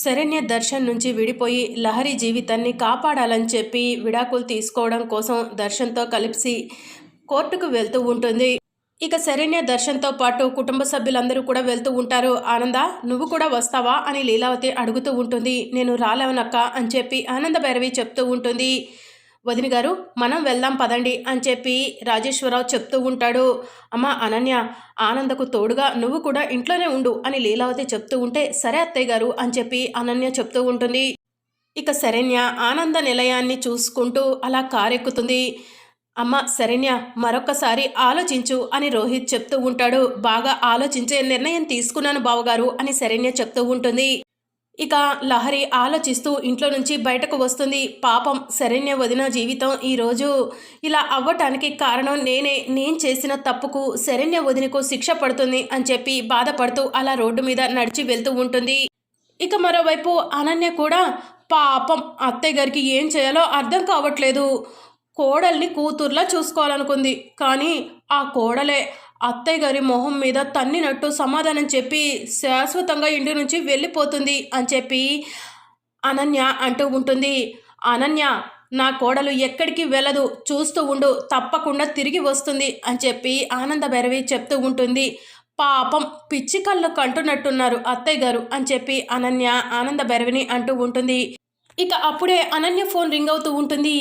శరణ్య దర్శన్ నుంచి విడిపోయి లహరి జీవితాన్ని కాపాడాలని చెప్పి విడాకులు తీసుకోవడం కోసం దర్శన్తో కలిసి కోర్టుకు వెళ్తూ ఉంటుంది. ఇక శరణ్య దర్శన్తో పాటు కుటుంబ సభ్యులందరూ కూడా వెళ్తూ ఉంటారు. ఆనంద నువ్వు కూడా వస్తావా అని లీలావతి అడుగుతూ ఉంటుంది. నేను రాలేవనక్క అని చెప్పి ఆనంద భైరవి చెప్తూ ఉంటుంది. వదిన గారు మనం వెళ్దాం పదండి అని చెప్పి రాజేశ్వరరావు చెప్తూ ఉంటాడు. అమ్మ అనన్య ఆనందకు తోడుగా నువ్వు కూడా ఇంట్లోనే ఉండు అని లీలావతి చెప్తూ ఉంటే సరే అత్తయ్య గారు అని చెప్పి అనన్య చెప్తూ ఉంటుంది. ఇక శరణ్య ఆనంద నిలయాన్ని చూసుకుంటూ అలా కారెక్కుతుంది. అమ్మ శరణ్య మరొకసారి ఆలోచించు అని రోహిత్ చెప్తూ ఉంటాడు. బాగా ఆలోచించే నిర్ణయం తీసుకున్నాను బావగారు అని శరణ్య చెప్తూ ఉంటుంది. ఇక లహరి ఆలోచిస్తూ ఇంట్లో నుంచి బయటకు వస్తుంది. పాపం శరణ్య వదిన జీవితం ఈరోజు ఇలా అవ్వటానికి కారణం నేనే. నేను చేసిన తప్పుకు శరణ్య వదినకు శిక్ష పడుతుంది అని చెప్పి బాధపడుతూ అలా రోడ్డు మీద నడిచి వెళ్తూ ఉంటుంది. ఇక మరోవైపు అనన్య కూడా పాపం అత్తయ్య గారికి ఏం చేయాలో అర్థం కావట్లేదు. కోడల్ని కూతుర్లా చూసుకోవాలనుకుంది. కానీ ఆ కోడలే అత్తయ్య గారి మొహం మీద తన్నినట్టు సమాధానం చెప్పి శాశ్వతంగా ఇంటి నుంచి వెళ్ళిపోతుంది అని చెప్పి అనన్య అంటూ ఉంటుంది. అనన్య నా కోడలు ఎక్కడికి వెళ్ళదు. చూస్తూ ఉండు. తప్పకుండా తిరిగి వస్తుంది అని చెప్పి ఆనంద భైరవి చెప్తూ ఉంటుంది. పాపం పిచ్చి కళ్ళు కంటున్నట్టున్నారు అత్తయ్య గారు అని చెప్పి అనన్య ఆనంద భైరవిని అంటూ ఉంటుంది. ఇక అప్పుడే అనన్య ఫోన్ రింగ్ అవుతూ ఉంటుంది.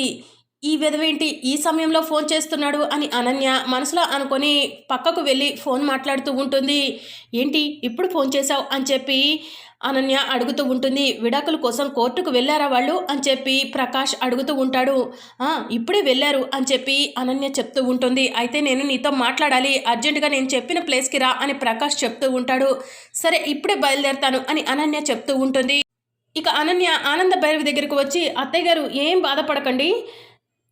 ఈ విధవేంటి ఈ సమయంలో ఫోన్ చేస్తున్నాడు అని అనన్య మనసులో అనుకొని పక్కకు వెళ్ళి ఫోన్ మాట్లాడుతూ ఉంటుంది. ఏంటి? ఇప్పుడు ఫోన్ చేశావు? అని చెప్పి అనన్య అడుగుతూ ఉంటుంది. విడాకుల కోసం కోర్టుకు వెళ్ళారా వాళ్ళు? అని చెప్పి ప్రకాష్ అడుగుతూ ఉంటాడు. ఇప్పుడే వెళ్ళారు అని చెప్పి అనన్య చెప్తూ ఉంటుంది. అయితే నేను నీతో మాట్లాడాలి. అర్జెంటుగా నేను చెప్పిన ప్లేస్కి రా అని ప్రకాష్ చెప్తూ ఉంటాడు. సరే ఇప్పుడే బయలుదేరతాను అని అనన్య చెప్తూ ఉంటుంది. ఇక అనన్య ఆనంద భైరవి దగ్గరికి వచ్చి అత్తయ్య గారు ఏం బాధపడకండి.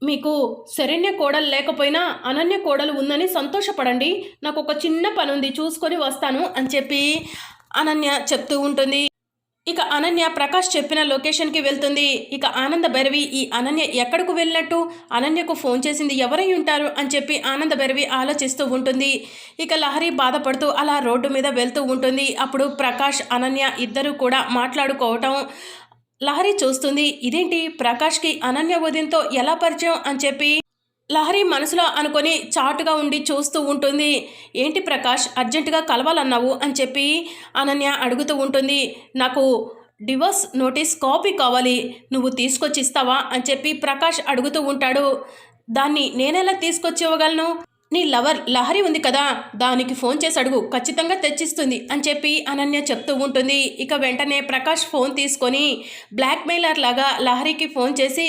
మీకు శరణ్య కోడలు లేకపోయినా అనన్య కోడలు ఉందని సంతోషపడండి. నాకు ఒక చిన్న పని ఉంది చూసుకొని వస్తాను అని చెప్పి అనన్య చెప్తూ ఉంటుంది. ఇక అనన్య ప్రకాష్ చెప్పిన లొకేషన్కి వెళ్తుంది. ఇక ఆనంద భైరవి ఈ అనన్య ఎక్కడకు వెళ్ళినట్టు? అనన్యకు ఫోన్ చేసింది ఎవరై ఉంటారు? అని చెప్పి ఆనంద భైరవి ఆలోచిస్తూ ఉంటుంది. ఇక లహరి బాధపడుతూ అలా రోడ్డు మీద వెళ్తూ ఉంటుంది. అప్పుడు ప్రకాష్ అనన్య ఇద్దరు కూడా మాట్లాడుకోవటం లహరి చూస్తుంది. ఇదేంటి? ప్రకాష్కి అనన్య ఉదయంతో ఎలా పరిచయం అని చెప్పి లహరి మనసులో అనుకొని చాటుగా ఉండి చూస్తూ ఉంటుంది. ఏంటి ప్రకాష్ అర్జెంటుగా కలవాలన్నావు అని చెప్పి అనన్య అడుగుతూ ఉంటుంది. నాకు డివోర్స్ నోటీస్ కాపీ కావాలి. నువ్వు తీసుకొచ్చి ఇస్తావా అని చెప్పి ప్రకాష్ అడుగుతూ ఉంటాడు. దాన్ని నేనెలా తీసుకొచ్చి ఇవ్వగలను? నీ లవర్ లహరి ఉంది కదా దానికి ఫోన్ చేసి అడుగు ఖచ్చితంగా తెచ్చిస్తుంది అని చెప్పి అనన్య చెప్తూ ఉంటుంది. ఇక వెంటనే ప్రకాష్ ఫోన్ తీసుకొని బ్లాక్మెయిలర్ లాగా లహరికి ఫోన్ చేసి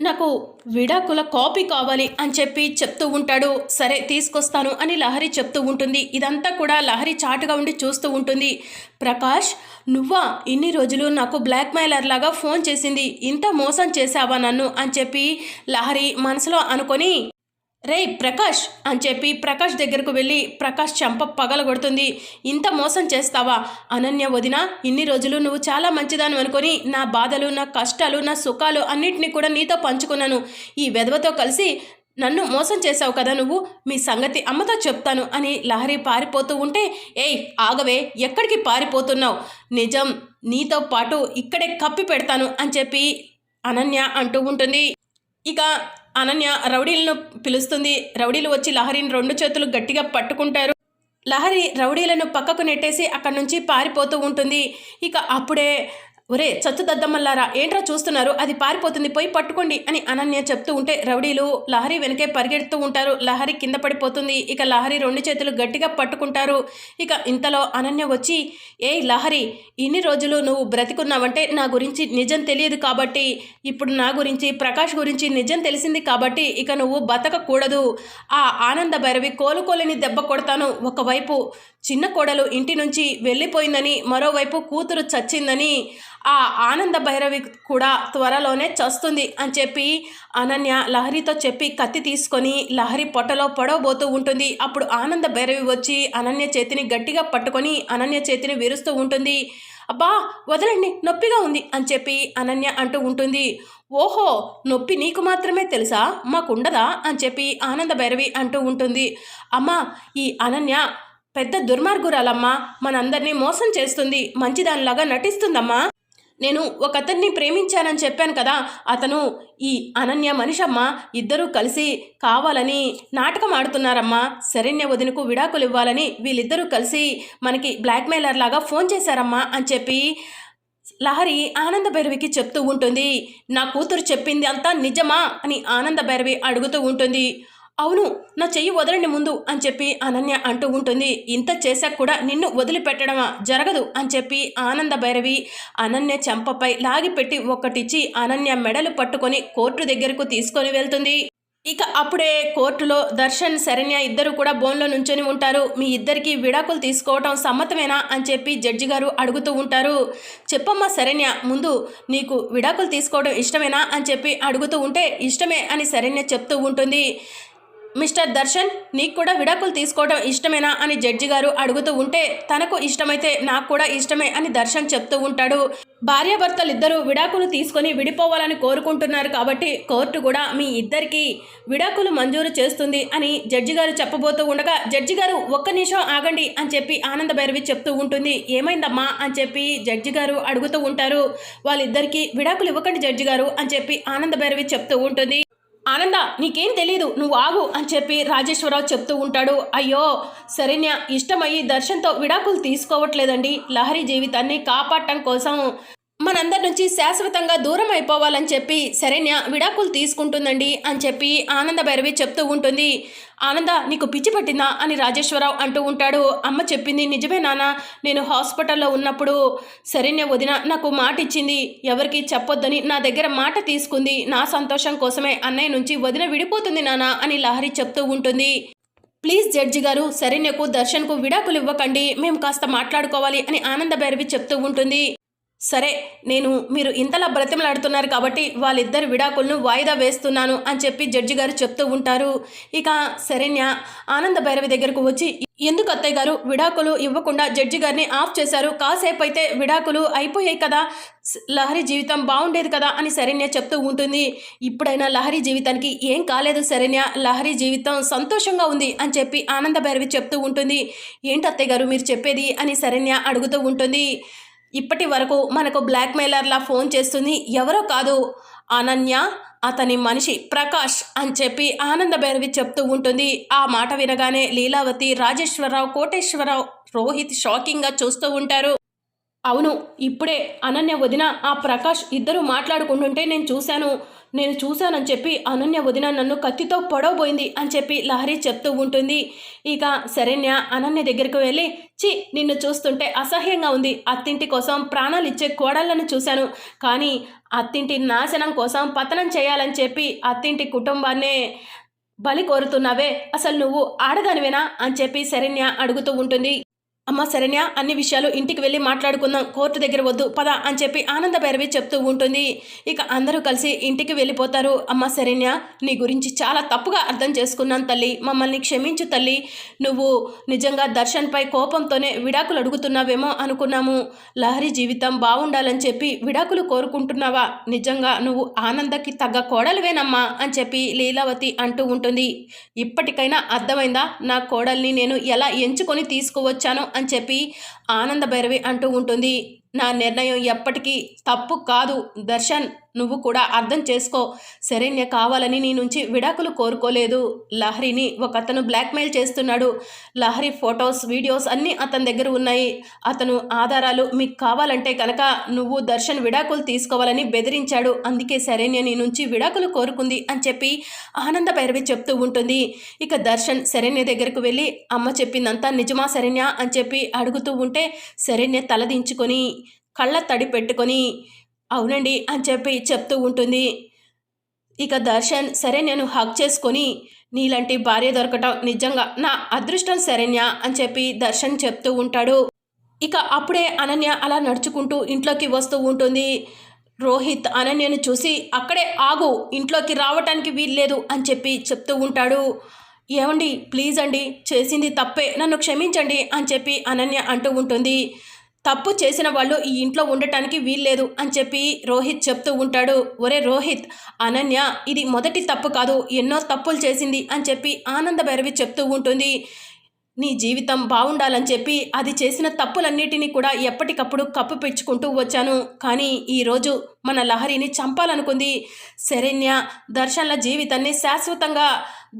నాకు విడాకుల కాపీ కావాలి అని చెప్పి చెప్తూ ఉంటాడు. సరే తీసుకొస్తాను అని లహరి చెప్తూ ఉంటుంది. ఇదంతా కూడా లహరి చాటుగా ఉండి చూస్తూ ఉంటుంది. ప్రకాష్ నువ్వా ఇన్ని రోజులు నాకు బ్లాక్మెయిలర్ లాగా ఫోన్ చేసింది ఇంత మోసం చేశావా నన్ను అని చెప్పి లహరి మనసులో అనుకొని రేయ్ ప్రకాష్ అని చెప్పి ప్రకాష్ దగ్గరకు వెళ్ళి ప్రకాష్ చంప పగలగొడుతుంది. ఇంత మోసం చేస్తావా? అనన్య వదిన ఇన్ని రోజులు నువ్వు చాలా మంచిదాను అనుకొని నా బాధలు నా కష్టాలు నా సుఖాలు అన్నిటినీ కూడా నీతో పంచుకున్నాను. ఈ వెధవతో కలిసి నన్ను మోసం చేశావు కదా నువ్వు? మీ సంగతి అమ్మతో చెప్తాను అని లహరి పారిపోతూ ఉంటే ఏయ్ ఆగవే ఎక్కడికి పారిపోతున్నావు? నిజం నీతో పాటు ఇక్కడే కప్పి పెడతాను అని చెప్పి అనన్య అంటూ ఉంటుంది. ఇక అనన్య రౌడీలను పిలుస్తుంది. రౌడీలు వచ్చి లహరిని రెండు చేతులు గట్టిగా పట్టుకుంటారు. లహరి రౌడీలను పక్కకు నెట్టేసి అక్కడి నుంచి పారిపోతూ ఉంటుంది. ఇక అప్పుడే ఒరే చచ్చు దద్దమ్మల్లారా ఏంట్రా చూస్తున్నారు? అది పారిపోతుంది పోయి పట్టుకోండి అని అనన్య చెప్తూ ఉంటే రౌడీలు లహరి వెనకే పరిగెడుతూ ఉంటారు. లహరి కింద పడిపోతుంది. ఇక లహరి రెండు చేతులు గట్టిగా పట్టుకుంటారు. ఇక ఇంతలో అనన్య వచ్చి ఏయ్ లహరి ఇన్ని రోజులు నువ్వు బ్రతికున్నావంటే నా గురించి నిజం తెలియదు కాబట్టి ఇప్పుడు నా గురించి ప్రకాష్ గురించి నిజం తెలిసింది కాబట్టి ఇక నువ్వు బతకకూడదు. ఆ ఆనంద భైరవి కోలుకోలేని దెబ్బ కొడతాను. ఒకవైపు చిన్న కోడలు ఇంటి నుంచి వెళ్ళిపోయిందని మరోవైపు కూతురు చచ్చిందని ఆ ఆనంద భైరవి కూడా త్వరలోనే చస్తుంది అని చెప్పి అనన్య లహరితో చెప్పి కత్తి తీసుకొని లహరి పొట్టలో పొడవబోతూ ఉంటుంది. అప్పుడు ఆనంద భైరవి వచ్చి అనన్య చేతిని గట్టిగా పట్టుకొని అనన్య చేతిని విరుస్తూ ఉంటుంది. అబ్బా వదలండి నొప్పిగా ఉంది అని చెప్పి అనన్య అంటూ ఉంటుంది. ఓహో నొప్పి నీకు మాత్రమే తెలుసా? మాకుండదా? అని చెప్పి ఆనంద భైరవి అంటూ ఉంటుంది. అమ్మా ఈ అనన్య పెద్ద దుర్మార్గురాలమ్మా మనందరినీ మోసం చేస్తుంది మంచిదానిలాగా నటిస్తుందమ్మా. నేను ఒక అతన్ని ప్రేమించానని చెప్పాను కదా అతను ఈ అనన్య మనిషమ్మ ఇద్దరూ కలిసి కావాలని నాటకం ఆడుతున్నారమ్మా. శరణ్య వదినకు విడాకులు ఇవ్వాలని వీళ్ళిద్దరూ కలిసి మనకి బ్లాక్మెయిలర్ లాగా ఫోన్ చేశారమ్మా అని చెప్పి లహరి ఆనంద భైరవికి చెప్తూ ఉంటుంది. నా కూతురు చెప్పింది అంతా నిజమా అని ఆనంద భైరవి అడుగుతూ ఉంటుంది. అవును నా చెయ్యి వదలండి ముందు అని చెప్పి అనన్య అంటూ ఉంటుంది. ఇంత చేశాక కూడా నిన్ను వదిలిపెట్టడమా? జరగదు అని చెప్పి ఆనంద భైరవి అనన్య చెంపపై లాగిపెట్టి ఒక్కటిచ్చి అనన్య మెడలు పట్టుకొని కోర్టు దగ్గరకు తీసుకొని వెళ్తుంది. ఇక అప్పుడే కోర్టులో దర్శన్ శరణ్య ఇద్దరు కూడా బోన్లో నుంచొని ఉంటారు. మీ ఇద్దరికి విడాకులు తీసుకోవటం సమ్మతమేనా అని చెప్పి జడ్జి గారు అడుగుతూ ఉంటారు. చెప్పమ్మా శరణ్య ముందు నీకు విడాకులు తీసుకోవడం ఇష్టమేనా అని చెప్పి అడుగుతూ ఉంటే ఇష్టమే అని శరణ్య చెప్తూ ఉంటుంది. మిస్టర్ దర్శన్ నీకు కూడా విడాకులు తీసుకోవడం ఇష్టమేనా అని జడ్జి గారు అడుగుతూ ఉంటే తనకు ఇష్టమైతే నాకు కూడా ఇష్టమే అని దర్శన్ చెప్తూ ఉంటాడు. భార్యాభర్తలిద్దరూ విడాకులు తీసుకొని విడిపోవాలని కోరుకుంటున్నారు కాబట్టి కోర్టు కూడా మీ ఇద్దరికి విడాకులు మంజూరు చేస్తుంది అని జడ్జి గారు చెప్పబోతూ ఉండగా జడ్జి గారు ఒక్క నిమిషం ఆగండి అని చెప్పి ఆనంద భైరవి చెప్తూ ఉంటుంది. ఏమైందమ్మా అని చెప్పి జడ్జి గారు అడుగుతూ ఉంటారు. వాళ్ళిద్దరికీ విడాకులు ఇవ్వకండి జడ్జి గారు అని చెప్పి ఆనంద భైరవి చెప్తూ ఉంటుంది. ఆనంద నీకేం తెలీదు నువ్వు ఆగు అని చెప్పి రాజేశ్వరరావు చెప్తూ ఉంటాడు. అయ్యో శరణ్య ఇష్టమయ్యి దర్శన్తో విడాకులు తీసుకోవట్లేదండి. లహరి జీవితాన్ని కాపాడటం కోసం మనందరి నుంచి శాశ్వతంగా దూరం అయిపోవాలని చెప్పి శరణ్య విడాకులు తీసుకుంటుందండి అని చెప్పి ఆనంద భైరవి చెప్తూ ఉంటుంది. ఆనంద నీకు పిచ్చి పట్టిందా? అని రాజేశ్వరరావు అంటూ ఉంటాడు. అమ్మ చెప్పింది నిజమే నాన్న నేను హాస్పిటల్లో ఉన్నప్పుడు శరణ్య వదిన నాకు మాట ఇచ్చింది. ఎవరికి చెప్పొద్దని నా దగ్గర మాట తీసుకుంది. నా సంతోషం కోసమే అన్నయ్య నుంచి వదిన విడిపోతుంది నాన్న అని లహరి చెప్తూ ఉంటుంది. ప్లీజ్ జడ్జి గారు శరణ్యకు దర్శన్కు విడాకులు ఇవ్వకండి. మేము కాస్త మాట్లాడుకోవాలి అని ఆనంద భైరవి చెప్తూ ఉంటుంది. సరే నేను మీరు ఇంతలా బ్రతిమలాడుతున్నారు కాబట్టి వాళ్ళిద్దరు విడాకులను వాయిదా వేస్తున్నాను అని చెప్పి జడ్జి గారు చెప్తూ ఉంటారు. ఇక శరణ్య ఆనంద భైరవి దగ్గరకు వచ్చి ఎందుకు అత్తయ్య గారు విడాకులు ఇవ్వకుండా జడ్జి గారిని ఆఫ్ చేశారు? కాసేపు అయితే విడాకులు అయిపోయాయి కదా. లహరి జీవితం బాగుండేది కదా అని శరణ్య చెప్తూ ఉంటుంది. ఇప్పుడైనా లహరి జీవితానికి ఏం కాలేదు శరణ్య. లహరి జీవితం సంతోషంగా ఉంది అని చెప్పి ఆనంద భైరవి చెప్తూ ఉంటుంది. ఏంటి అత్తయ్య గారు మీరు చెప్పేది? అని శరణ్య అడుగుతూ ఉంటుంది. ఇప్పటి వరకు మనకు బ్లాక్మెయిలర్లా ఫోన్ చేస్తుంది ఎవరో కాదు. అనన్య అతని మనిషి ప్రకాష్ అని చెప్పి ఆనంద భైరవి చెప్తూ ఉంటుంది. ఆ మాట వినగానే లీలావతి రాజేశ్వరరావు కోటేశ్వరరావు రోహిత్ షాకింగ్గా చూస్తూ ఉంటారు. అవును ఇప్పుడే అనన్య వదిన ఆ ప్రకాష్ ఇద్దరు మాట్లాడుకుంటుంటే నేను చూశాను. నేను చూశానని చెప్పి అనన్య వదిన నన్ను కత్తితో పొడవబోయింది అని చెప్పి లహరి చెప్తూ ఉంటుంది. ఇక శరణ్య అనన్య దగ్గరికి వెళ్ళి చి నిన్ను చూస్తుంటే అసహ్యంగా ఉంది. అత్తింటి కోసం ప్రాణాలు ఇచ్చే కోడళ్ళను చూశాను. కానీ అత్తింటి నాశనం కోసం పతనం చేయాలని చెప్పి అత్తింటి కుటుంబాన్నే బలి కోరుతున్నావే. అసలు నువ్వు ఆడదానివేనా అని చెప్పి శరణ్య అడుగుతూ ఉంటుంది. అమ్మ శరణ్య అన్ని విషయాలు ఇంటికి వెళ్ళి మాట్లాడుకుందాం. కోర్టు దగ్గర వద్దు పద అని చెప్పి ఆనంద భైరవి చెప్తూ ఉంటుంది. ఇక అందరూ కలిసి ఇంటికి వెళ్ళిపోతారు. అమ్మ శరణ్య నీ గురించి చాలా తప్పుగా అర్థం చేసుకున్నాను తల్లి. మమ్మల్ని క్షమించు తల్లి. నువ్వు నిజంగా దర్శన్పై కోపంతోనే విడాకులు అడుగుతున్నావేమో అనుకున్నాము. లహరి జీవితం బాగుండాలని చెప్పి విడాకులు కోరుకుంటున్నావా? నిజంగా నువ్వు ఆనందకి తగ్గ కోడలివేనమ్మా అని చెప్పి లీలావతి అంటూ ఉంటుంది. ఇప్పటికైనా అర్థమైందా? నా కోడల్ని నేను ఎలా ఎంచుకొని తీసుకువచ్చానో? అని చెప్పి ఆనంద భైరవి అంటూ ఉంటుంది నా నిర్ణయం ఎప్పటికీ తప్పు కాదు దర్శన్. నువ్వు కూడా అర్థం చేసుకో. శరణ్య కావాలని నీ నుంచి విడాకులు కోరుకోలేదు. లహరిని ఒక అతను బ్లాక్మెయిల్ చేస్తున్నాడు. లహరి ఫొటోస్ వీడియోస్ అన్నీ అతని దగ్గర ఉన్నాయి. అతను ఆధారాలు మీకు కావాలంటే కనుక నువ్వు దర్శన్ విడాకులు తీసుకోవాలని బెదిరించాడు. అందుకే శరణ్య నీ నుంచి విడాకులు కోరుకుంది అని చెప్పి ఆనంద భైరవి చెప్తూ ఉంటుంది. ఇక దర్శన్ శరణ్య దగ్గరకు వెళ్ళి అమ్మ చెప్పిందంతా నిజమా శరణ్య అని చెప్పి అడుగుతూ ఉంటే శరణ్య తలదించుకొని కళ్ళ తడి పెట్టుకొని అవునండి అని చెప్పి చెప్తూ ఉంటుంది. ఇక దర్శన్ సరే నేను హక్ చేసుకొని నీలాంటి భార్య దొరకటం నిజంగా నా అదృష్టం శరణ్య అని చెప్పి దర్శన్ చెప్తూ ఉంటాడు. ఇక అప్పుడే అనన్య అలా నడుచుకుంటూ ఇంట్లోకి వస్తూ ఉంటుంది. రోహిత్ అనన్యను చూసి అక్కడే ఆగు ఇంట్లోకి రావటానికి వీల్లేదు అని చెప్పి చెప్తూ ఉంటాడు. ఏమండి ప్లీజ్ అండి చేసింది తప్పే నన్ను క్షమించండి అని చెప్పి అనన్య అంటూ ఉంటుంది. తప్పు చేసిన వాళ్ళు ఈ ఇంట్లో ఉండటానికి వీల్లేదు అని చెప్పి రోహిత్ చెప్తూ ఉంటాడు. ఒరే రోహిత్ అనన్య ఇది మొదటి తప్పు కాదు ఎన్నో తప్పులు చేసింది అని చెప్పి ఆనంద భైరవి చెప్తూ ఉంటుంది. నీ జీవితం బాగుండాలని చెప్పి అది చేసిన తప్పులన్నిటినీ కూడా ఎప్పటికప్పుడు కప్పు పెంచుకుంటూ వచ్చాను. కానీ ఈరోజు మన లహరిని చంపాలనుకుంది శరణ్య. దర్శన్ల జీవితాన్ని శాశ్వతంగా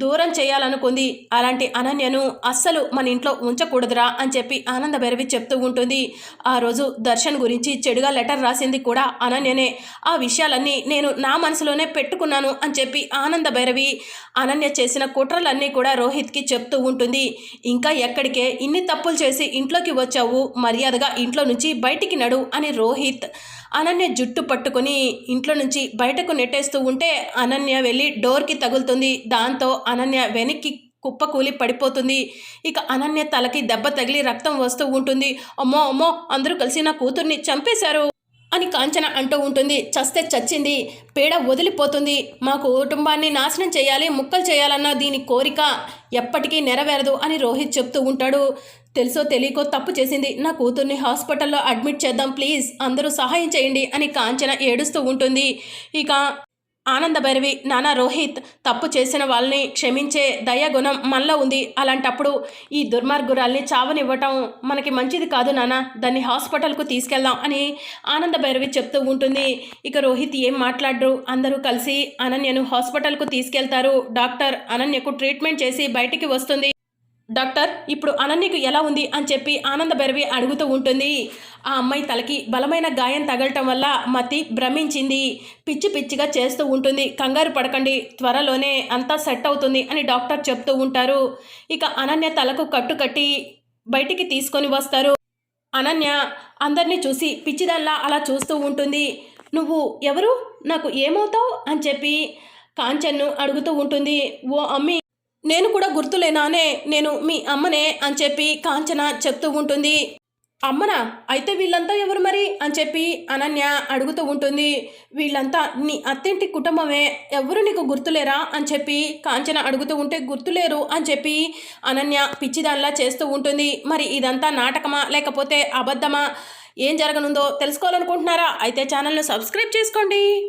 దూరం చేయాలనుకుంది. అలాంటి అనన్యను అస్సలు మన ఇంట్లో ఉంచకూడదురా అని చెప్పి ఆనంద భైరవి చెప్తూ ఉంటుంది. ఆ రోజు దర్శన్ గురించి చెడుగా లెటర్ రాసింది కూడా అనన్యనే. ఆ విషయాలన్నీ నేను నా మనసులోనే పెట్టుకున్నాను అని చెప్పి ఆనంద భైరవి అనన్య చేసిన కుట్రలన్నీ కూడా రోహిత్కి చెప్తూ ఉంటుంది. ఇంకా ఎక్కడికే ఇన్ని తప్పులు చేసి ఇంట్లోకి వచ్చావు? మర్యాదగా ఇంట్లో నుంచి బయటికి నడు అని రోహిత్ అనన్య జుట్టు పట్టుకొని ఇంట్లో నుంచి బయటకు నెట్టేస్తూ ఉంటే అనన్య వెళ్ళి డోర్కి తగులుతుంది. దాంతో అనన్య వెనక్కి కుప్పకూలి పడిపోతుంది. ఇక అనన్య తలకి దెబ్బ తగిలి రక్తం వస్తూ ఉంటుంది. అమ్మో అమ్మో అందరూ కలిసి నా కూతుర్ని చంపేశారు అని కాంచన అంటూ ఉంటుంది. చస్తే చచ్చింది. పీడ వదిలిపోతుంది. మా కుటుంబాన్ని నాశనం చేయాలి ముక్కలు చేయాలన్న దీని కోరిక ఎప్పటికీ నెరవేరదు అని రోహిత్ చెప్తూ ఉంటాడు. తెలుసో తెలియకో తప్పు చేసింది. నా కూతుర్ని హాస్పిటల్లో అడ్మిట్ చేద్దాం ప్లీజ్. అందరూ సహాయం చేయండి అని కాంచన ఏడుస్తూ ఉంటుంది. ఇక ఆనంద భైరవి నానా రోహిత్ తప్పు చేసిన వాళ్ళని క్షమించే దయాగుణం మనలో ఉంది. అలాంటప్పుడు ఈ దుర్మార్గురాల్ని చావనివ్వటం మనకి మంచిది కాదు నాన్న దాన్ని హాస్పిటల్కు తీసుకెళ్దాం అని ఆనంద భైరవి చెప్తూ ఉంటుంది. ఇక రోహిత్ ఏం మాట్లాడరు? అందరూ కలిసి అనన్యను హాస్పిటల్కు తీసుకెళ్తారు. డాక్టర్ అనన్యకు ట్రీట్మెంట్ చేసి బయటికి వస్తుంది. డాక్టర్ ఇప్పుడు అనన్యకు ఎలా ఉంది అని చెప్పి ఆనంద భైరవి అడుగుతూ ఉంటుంది. ఆ అమ్మాయి తలకి బలమైన గాయం తగలటం వల్ల మతి భ్రమించింది. పిచ్చి పిచ్చిగా చేస్తూ ఉంటుంది. కంగారు పడకండి త్వరలోనే అంతా సెట్ అవుతుంది అని డాక్టర్ చెప్తూ ఉంటారు. ఇక అనన్య తలకు కట్టు కట్టి బయటికి తీసుకొని వస్తారు. అనన్య అందరినీ చూసి పిచ్చిదల్లా అలా చూస్తూ ఉంటుంది. నువ్వు ఎవరు? నాకు ఏమవుతావు? అని చెప్పి కాంచన్ను అడుగుతూ ఉంటుంది. ఓ అమ్మి నేను కూడా గుర్తులేనానే నేను మీ అమ్మనే అని చెప్పి కాంచన చెప్తూ ఉంటుంది. అమ్మనా అయితే వీళ్ళంతా ఎవరు మరి? అని చెప్పి అనన్య అడుగుతూ ఉంటుంది. వీళ్ళంతా నీ అత్తింటి కుటుంబమే ఎవరు నీకు గుర్తులేరా? అని చెప్పి కాంచన అడుగుతూ ఉంటే గుర్తులేరు అని చెప్పి అనన్య పిచ్చిదానిలా చేస్తూ ఉంటుంది. మరి ఇదంతా నాటకమా లేకపోతే అబద్ధమా? ఏం జరగనుందో తెలుసుకోవాలనుకుంటున్నారా? అయితే ఛానల్ను సబ్స్క్రైబ్ చేసుకోండి.